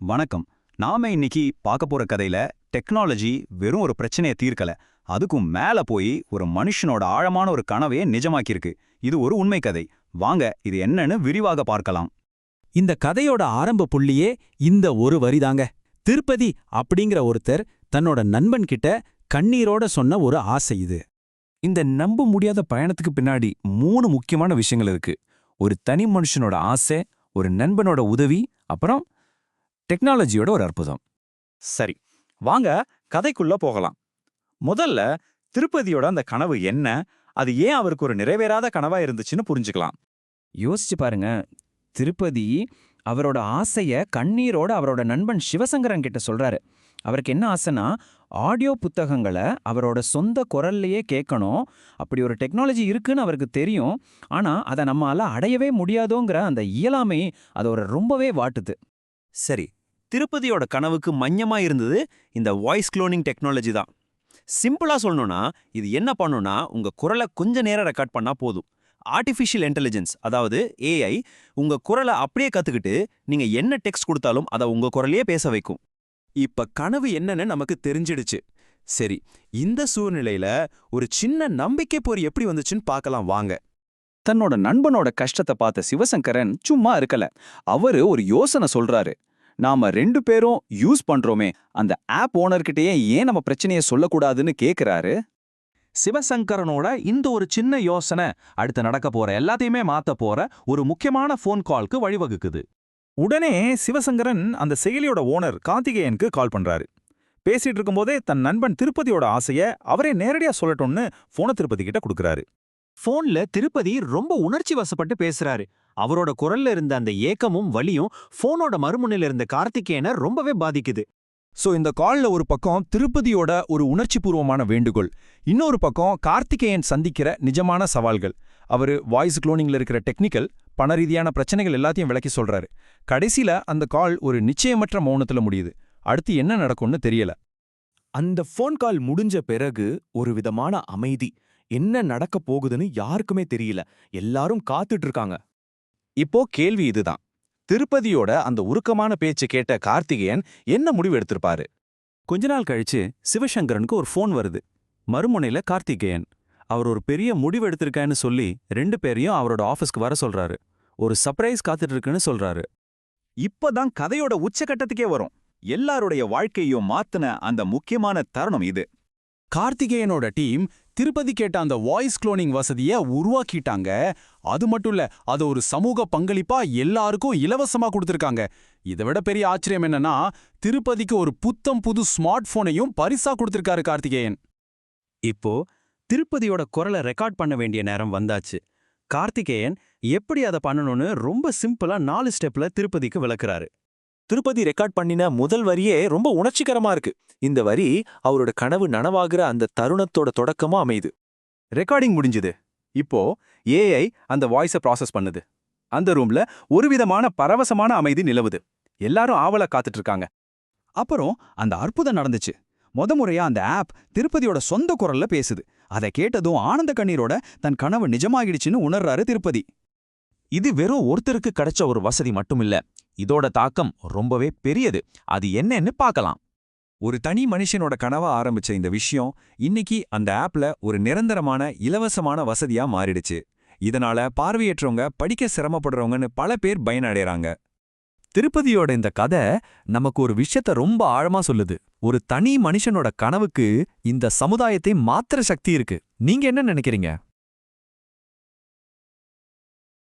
வணக்கம். நாம இன்னைக்கு பார்க்க போற கதையில டெக்னாலஜி வெறும் ஒரு பிரச்சனையை தீர்க்கல. அதுக்கும் மேல போய் ஒரு மனுஷனோட ஆழமான ஒரு கனவையே நிஜமாக்கியிருக்கு. இது ஒரு உண்மை கதை. வாங்க இது என்னன்னு விரிவாக பார்க்கலாம். இந்த கதையோட ஆரம்ப புள்ளியே இந்த ஒரு வரிதாங்க திருப்பதி அப்படிங்கிற ஒருத்தர் தன்னோட நண்பன் கிட்ட கண்ணீரோட சொன்ன ஒரு ஆசை இது. இந்த நம்ப முடியாத பயணத்துக்கு பின்னாடி மூணு முக்கியமான விஷயங்கள் இருக்கு. ஒரு தனி மனுஷனோட ஆசை ஒரு நண்பனோட உதவி அப்புறம் டெக்னாலஜியோட ஒரு அற்புதம். சரி வாங்க கதைக்குள்ள போகலாம். முதல்ல திருப்பதியோட அந்த கனவு என்ன? அது ஏன் அவருக்கு ஒரு நிறைவேறாத கனவா இருந்துச்சுன்னு புரிஞ்சுக்கலாம். யோசிச்சு பாருங்க. திருப்பதி அவரோட ஆசைய கண்ணீரோட அவரோட நண்பன் சிவசங்கரன் கிட்ட சொல்றாரு. அவருக்கு என்ன ஆசைனா ஆடியோ புத்தகங்களை அவரோட சொந்த குரல்லையே கேட்கணும். அப்படி ஒரு டெக்னாலஜி இருக்குன்னு அவருக்கு தெரியும். ஆனா அதை நம்மால அடையவே முடியாதோங்கிற அந்த இயலாமை அதை ஒரு ரொம்பவே வாட்டுது. சரி திருப்பதியோட கனவுக்கு மஞ்சமா இருந்தது இந்த வாய்ஸ் குளோனிங் டெக்னாலஜி தான். சிம்பிளா சொல்லணும்னா இது என்ன பண்ணும்னா உங்க குரலை கொஞ்ச நேரம் ரெக்கார்ட் பண்ணா போதும். ஆர்டிஃபிஷியல் இன்டெலிஜென்ஸ் அதாவது ஏஐ உங்க குரலை அப்படியே கத்துக்கிட்டு நீங்க என்ன டெக்ஸ்ட் கொடுத்தாலும் அதை உங்க குரலையே பேச வைக்கும். இப்ப கனவு என்னன்னு நமக்கு தெரிஞ்சிடுச்சு. சரி இந்த சூழ்நிலையில ஒரு சின்ன நம்பிக்கை போர் எப்படி வந்துச்சுன்னு பார்க்கலாம் வாங்க. தன்னோட நண்பனோட கஷ்டத்தை பார்த்த சிவசங்கரன் சும்மா இருக்கல. அவரு ஒரு யோசனை சொல்றாரு. நாம ரெண்டு பேரும் யூஸ் பண்றோமே அந்த ஆப் ஓனர்கிட்டயே ஏன் நம்ம பிரச்சனையை சொல்லக்கூடாதுன்னு கேக்குறாரு? சிவசங்கரனோட இந்த ஒரு சின்ன யோசனை அடுத்து நடக்க போற எல்லாத்தையுமே மாத்த போற ஒரு முக்கியமான ஃபோன் கால்க்கு வழிவகுக்குது. உடனே சிவசங்கரன் அந்த செயலியோட ஓனர் கார்த்திகேயனுக்கு கால் பண்றாரு. பேசிட்டு இருக்கும்போதே தன் நண்பன் திருப்பதியோட ஆசைய அவரே நேரடியா சொல்லட்டும்னு போன திருப்பதி கிட்ட கொடுக்கறாரு. போன்ல திருப்பதி ரொம்ப உணர்ச்சி வசப்பட்டு பேசுறாரு. அவரோட குரல்ல இருந்த அந்த ஏக்கமும் வலியும் போனோட மறுமுனையில இருந்த கார்த்திகேயனை ரொம்பவே பாதிக்குது. சோ இந்த கால்ல ஒரு பக்கம் திருப்பதியோட ஒரு உணர்ச்சிபூர்வமான வேண்டுகோள் இன்னொரு பக்கம் கார்த்திகேயன் சந்திக்கிற நிஜமான சவால்கள். அவரு வாய்ஸ் குளோனிங்ல இருக்கிற டெக்னிக்கல் பண ரீதியான பிரச்சனைகள் எல்லாத்தையும் விளக்கி சொல்றாரு. கடைசியில அந்த கால் ஒரு நிச்சயமற்ற மௌனத்துல முடியுது. அடுத்து என்ன நடக்கும்னு தெரியல. அந்த ஃபோன் கால் முடிஞ்ச பிறகு ஒரு விதமான அமைதி. என்ன நடக்க போகுதுன்னு யாருக்குமே தெரியல. எல்லாரும் காத்துட்டு இருக்காங்க இப்போ கேள்வி இதுதான். திருப்பதியோட அந்த உருக்கமான பேச்சு கேட்ட கார்த்திகேயன் என்ன முடிவு எடுத்திருப்பாரு? கொஞ்ச நாள் கழிச்சு சிவசங்கரனுக்கு ஒரு ஃபோன் வருது. மறுமுனையில கார்த்திகேயன். அவர் ஒரு பெரிய முடிவு எடுத்திருக்கேன்னு சொல்லி ரெண்டு பேரையும் அவரோட ஆஃபீஸ்க்கு வர சொல்றாரு. ஒரு சர்ப்ரைஸ் காத்துட்டு இருக்குன்னு சொல்றாரு. இப்பதான் கதையோட உச்சகட்டத்துக்கே வரும். எல்லாருடைய வாழ்க்கையும் மாத்துன அந்த முக்கியமான தருணம் இது. கார்த்திகேயனோட டீம் திருப்பதி கேட்ட அந்த வாய்ஸ் குளோனிங் வசதிய உருவாக்கிட்டாங்க. அது மட்டும் இல்ல அது ஒரு சமூக பங்களிப்பா எல்லாருக்கும் இலவசமா கொடுத்திருக்காங்க. இதை விட பெரிய ஆச்சரியம் என்னன்னா திருப்பதிக்கு ஒரு புத்தம் புது ஸ்மார்ட் போனையும் பரிசா கொடுத்திருக்காரு கார்த்திகேயன். இப்போ திருப்பதியோட குரலை ரெக்கார்ட் பண்ண வேண்டிய நேரம் வந்தாச்சு. கார்த்திகேயன் எப்படி அதை பண்ணணும்னு ரொம்ப சிம்பிளா நாலு ஸ்டெப்ல திருப்பதிக்கு விளக்குறாரு. திருப்பதி ரெக்கார்ட் பண்ணின முதல் வரியே ரொம்ப உணர்ச்சிகரமா இருக்கு. இந்த வரி அவரோட கனவு நனவாகிற அந்த தருணத்தோட தொடக்கமா அமையுது. ரெக்கார்டிங் முடிஞ்சுது. இப்போ ஏஐ அந்த வாய்ஸை ப்ராசஸ் பண்ணுது. அந்த ரூம்ல ஒரு விதமான பரவசமான அமைதி நிலவுது. எல்லாரும் ஆவல காத்துட்டு இருக்காங்க அப்புறம் அந்த அற்புதம் நடந்துச்சு. முத முறையா அந்த ஆப் திருப்பதியோட சொந்த குரல்ல பேசுது. அதை கேட்டதும் ஆனந்த கண்ணீரோட தன் கனவு நிஜமாகிடுச்சுன்னு உணர்றாரு திருப்பதி. இது வெறும் ஒருத்தருக்கு கிடைச்ச ஒரு வசதி மட்டும் இல்ல இதோட தாக்கம் ரொம்பவே பெரியது. அது என்னன்னு பார்க்கலாம். ஒரு தனி மனுஷனோட கனவா ஆரம்பிச்ச இந்த விஷயம் இன்னைக்கு அந்த ஆப்ல ஒரு நிரந்தரமான இலவசமான வசதியா மாறிடுச்சு. இதனால பார்வையற்றவங்க படிக்க சிரமப்படுறவங்கன்னு பல பேர் பயனடைறாங்க. திருப்பதியோட இந்த கதை நமக்கு ஒரு விஷயத்த ரொம்ப ஆழமா சொல்லுது. ஒரு தனி மனுஷனோட கனவுக்கு இந்த சமுதாயத்தை மாத்திர சக்தி இருக்கு. நீங்க என்ன நினைக்கிறீங்க?